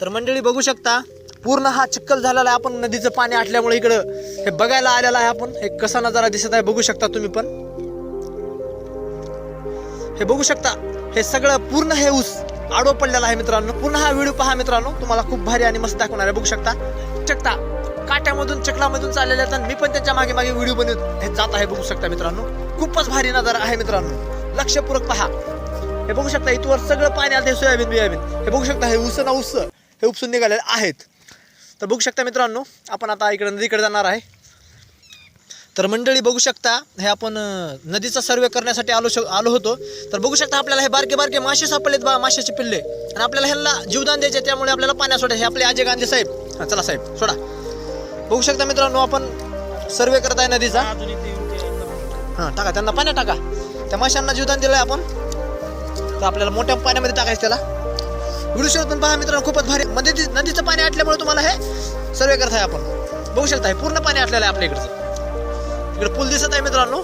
तर मंडळी बघू शकता पूर्ण हा चिक्कल झालेला आहे. आपण नदीचं पाणी आटल्यामुळे इकडं हे बघायला आलेलं आहे आपण. हे कसा नजारा दिसत आहे बघू शकता तुम्ही पण. हे बघू शकता हे सगळं पूर्ण हे ऊस आडो पडलेला आहे मित्रांनो. पुन्हा हा व्हिडिओ पहा मित्रांनो. तुम्हाला खूप भारी आणि मस्त दाखवणार आहे. बघू शकता चकता काट्यामधून चकलामधून चाललेले आहेत मी पण त्यांच्या मागे मागे व्हिडिओ बनवत हे जात आहे बघू शकता मित्रांनो. खूपच भारी नजारा आहे मित्रांनो. लक्षपूर्वक पहा. हे बघू शकता इथवर सगळं पाणी आलं सोयाबीन बियाबीन. हे बघू शकता हे उस ना उस हे उपसून निघालेले आहेत. तर बघू शकता मित्रांनो आपण आता इकडे नदीकडे जाणार आहे. तर मंडळी बघू शकता हे आपण नदीचा सर्वे करण्यासाठी आलो शक आलो होतो. तर बघू शकता आपल्याला हे बारके बारके मासे सापडलेत बा माशाचे पिल्ले. आणि आपल्याला ह्यांना जीवदान द्यायचे त्यामुळे आपल्याला पाण्यात सोडा हे आपले अजय गांधी साहेब. हां चला साहेब सोडा. बघू शकता मित्रांनो आपण सर्वे करत आहे नदीचा. हां टाका त्यांना पाण्यात टाका. त्या माशांना जीवदान दिलंय आपण. तर आपल्याला मोठ्या पाण्यामध्ये टाकायचं त्याला. व्हिडिओ पण पहा मित्रांनो खूपच भारी. म्हणजे नदी नदीचं पाणी आटल्यामुळे तुम्हाला हे सर्वे करत आहे आपण. बघू शकता हे पूर्ण पाणी आटलेलं आहे आपल्या इकडचं. इकडे पूल दिसत आहे मित्रांनो.